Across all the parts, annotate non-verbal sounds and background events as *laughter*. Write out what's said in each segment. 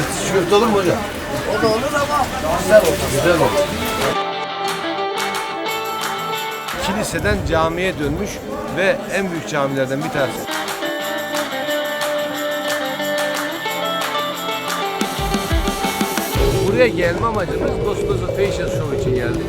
Etsiz köfte olur mu hocam? O da olur ama güzel olur. Güzel olur. Kiliseden camiye dönmüş ve en büyük camilerden bir tanesi. Buraya gelme amacımız Gospels of Fashion Show için geldik.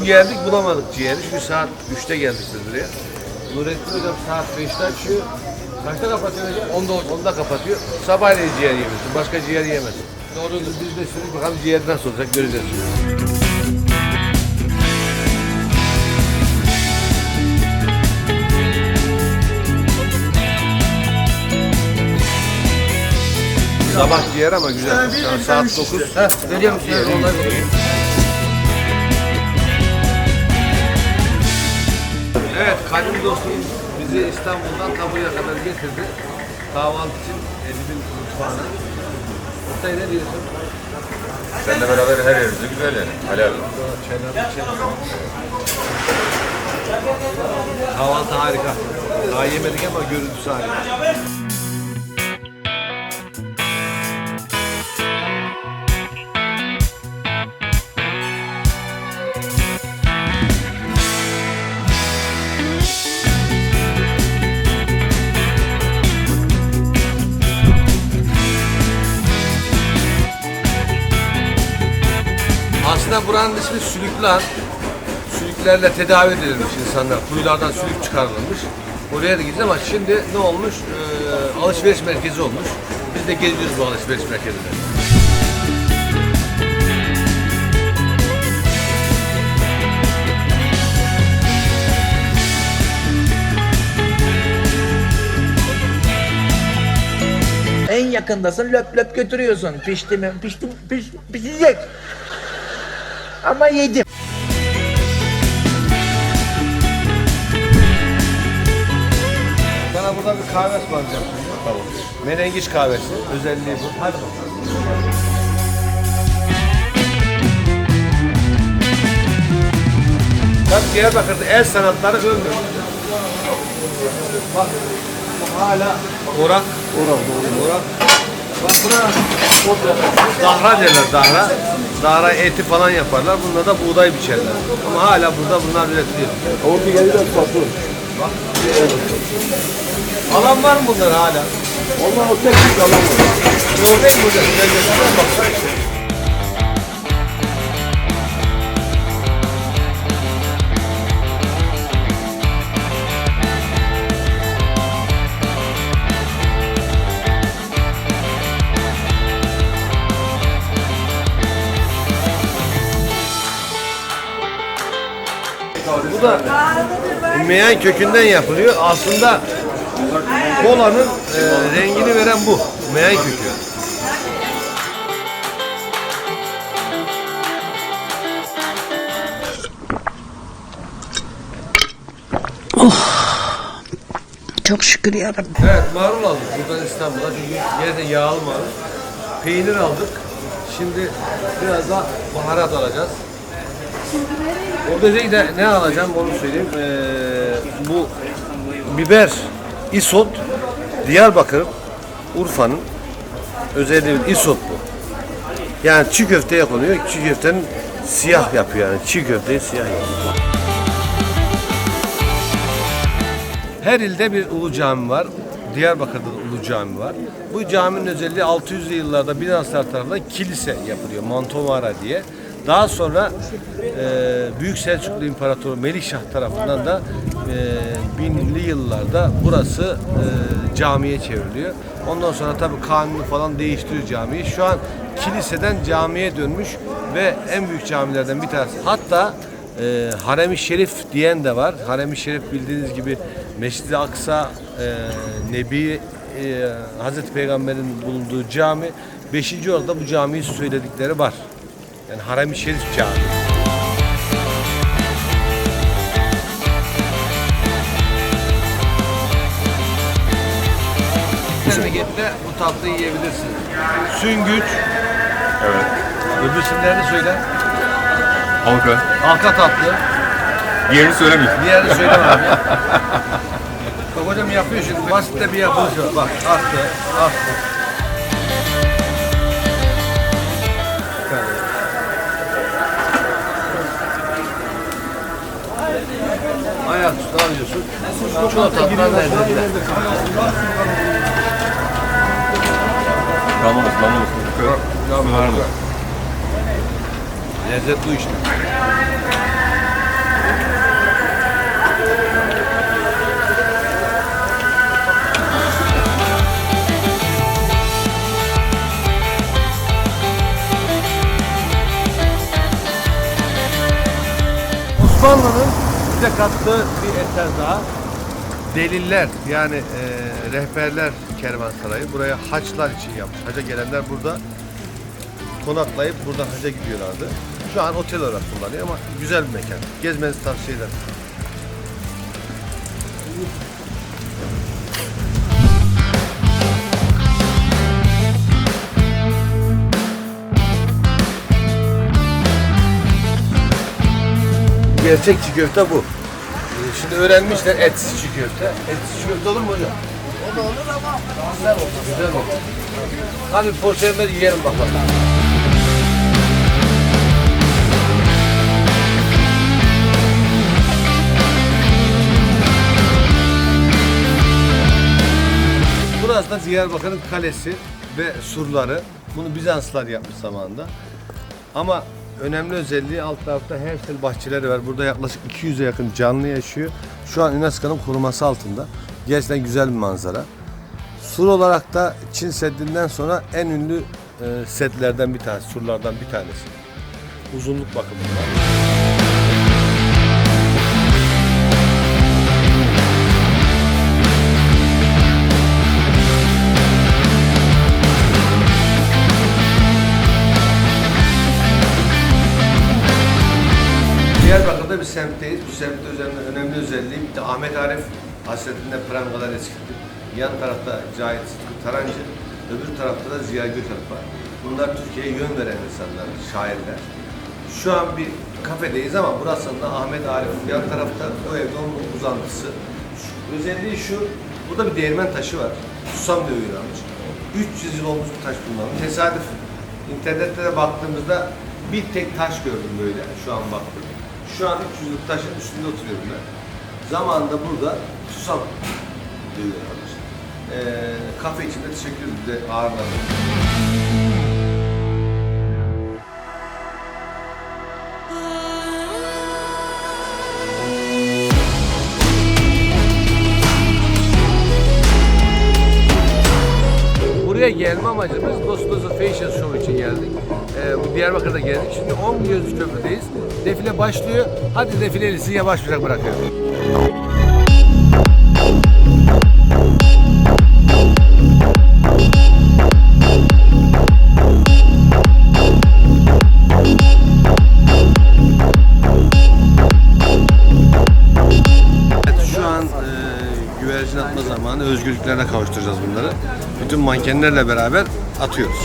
Dün geldik bulamadık ciğeri çünkü saat 3'te geldik biz buraya. Nurettin hocam saat 5'te açıyor. Kaçta kapatıyor hocam? 10'da hocam. 10'da kapatıyor. Sabahleyin ciğer yemiyorsun. Başka ciğer yemezsin. Doğrudur. Biz de sürekli bakalım ciğer nasıl olacak göreceğiz. Sabah ciğer ama güzel. Şu an saat 9. Heh, veriyor musun? Ciğer, onlar veriyor. Evet, kadim dostumuz bizi İstanbul'dan Tabur'a kadar getirdi. Kahvaltı için Edip'in mutfağına. Oktay ne diyorsun? Seninle beraber her yerimizi güzel yani. Helal. Çaylar içelim. Kahvaltı harika. Daha yemedik ama görüntüsü harika. Aslında buranın ismi Sülüklan. Sülüklerle tedavi edilmiş insanlar. Kuyulardan sülük çıkarılmış. Oraya da gideceğiz ama şimdi ne olmuş? Ee, alışveriş merkezi olmuş. Biz de geziyoruz bu alışveriş merkezinde. En yakındasın löp löp götürüyorsun. Pişti mi? Pişti? Piş, pişecek. Ama yedim. Sana burada bir kahve ısmarlayacağım. Tamam. Menengiç kahvesi. Özelliği bu. Hadi bakalım. Bak Diyarbakır'da el sanatları ölmüyor. Bak hala orak. Orak. Orak. Bak dahra derler dahra. Dahra eti falan yaparlar. Bunda da buğday biçerler. Ama hala burada bunlar üretiliyor. Orada gelir de satılır. Alan var mı bunlar hala? Onlar o tek bir alan var. Doğru değil mi hocam? Baksana işte. Bu da meyan kökünden yapılıyor. Aslında kolanın e, rengini veren bu. Meyan kökü. Çok şükür yarabbim. Evet marul aldık buradan İstanbul'a çünkü yerde yağlı marul. Peynir aldık. Şimdi biraz da baharat alacağız. Orada değil de ne alacağım onu söyleyeyim. Ee, bu biber, isot, Diyarbakır, Urfa'nın özelliği isot bu. Yani çiğ köfteye konuyor. Çiğ köftenin siyah yapıyor yani. Çiğ köfteyi siyah yapıyor. Her ilde bir ulu cami var. Diyarbakır'da da ulu cami var. Bu caminin özelliği 600'lü yıllarda Bizanslar tarafından kilise yapılıyor. Mantovara diye. Daha sonra e, Büyük Selçuklu İmparatoru Melikşah tarafından da e, binli yıllarda burası e, camiye çevriliyor. Ondan sonra tabii kanunu falan değiştiriyor camiyi. Şu an kiliseden camiye dönmüş ve en büyük camilerden bir tanesi. Hatta e, Harem-i Şerif diyen de var. Harem-i Şerif bildiğiniz gibi Mescid-i Aksa, e, Nebi e, Hazreti Peygamber'in bulunduğu cami. Beşinci orada bu camiyi söyledikleri var. Yani Harem-i Şerif Camii. memlekette bu tatlıyı yiyebilirsin. Süngüç. Evet. Öbürsünlerini söyle. Halka. Halka tatlı. Diğerini söylemeyeyim. Diğerini söyleme abi. *laughs* Bak hocam yapıyor şimdi. Basit de bir yapılışı var. Bak attı, attı. Ayak üstü alıyorsun. Çikolatadan lezzetli. Damlamış, damlamış. Su var mı? Lezzet bu işte. Osmanlı'nın bize kattığı bir eser daha. Deliller yani e, rehberler kervansarayı buraya haçlar için yapmış. Haca gelenler burada konaklayıp buradan hacca gidiyorlardı. Şu an otel olarak kullanıyor ama güzel bir mekan. Gezmenizi tavsiye ederim. Gerçek çiğ köfte bu. Ee, Şimdi öğrenmişler etsiz çiğ köfte. Etsiz çiğ köfte olur mu hocam? O da olur ama güzel olur. Güzel olur. Hadi porsiyonları yiyelim bakalım. Burası da Diyarbakır'ın kalesi ve surları. Bunu Bizanslılar yapmış zamanında. Ama önemli özelliği alt tarafta Hersel bahçeleri var. Burada yaklaşık 200'e yakın canlı yaşıyor. Şu an UNESCO'nun koruması altında. Gerçekten güzel bir manzara. Sur olarak da Çin Seddi'nden sonra en ünlü e, sedlerden bir tanesi, surlardan bir tanesi. Uzunluk bakımından. Semtte üzerinde önemli özelliği bir de Ahmet Arif hasretinde prangalar eskittim. Yan tarafta Cahit Sıtkı Tarancı, öbür tarafta da Ziya Gökalp var. Bunlar Türkiye'ye yön veren insanlar, şairler. Şu an bir kafedeyiz ama burası da Ahmet Arif. Yan tarafta o evde onun uzantısı. Şu- özelliği şu, burada bir değirmen taşı var. Susam dövüyor almış. 300 yıl olmuş bir taş kullanılmış. Tesadüf. İnternette de baktığımızda bir tek taş gördüm böyle şu an baktım. Şu an 300 yıllık taşın üstünde oturuyorum ben. Zamanında burada susam dövüyorlarmış. Ee, kafe içinde teşekkür ederim. Bize ağırladı. Buraya gelme amacımız Dostoz'u Fashion Show için geldik. Ee, bu Diyarbakır'da geldik. Şimdi 10 Gözlü Köprü'deyiz. Defile başlıyor. Hadi defileyi sizi yavaş yavaş bırakıyorum. E, güvercin atma zamanı. Özgürlüklerine kavuşturacağız bunları. Bütün mankenlerle beraber atıyoruz.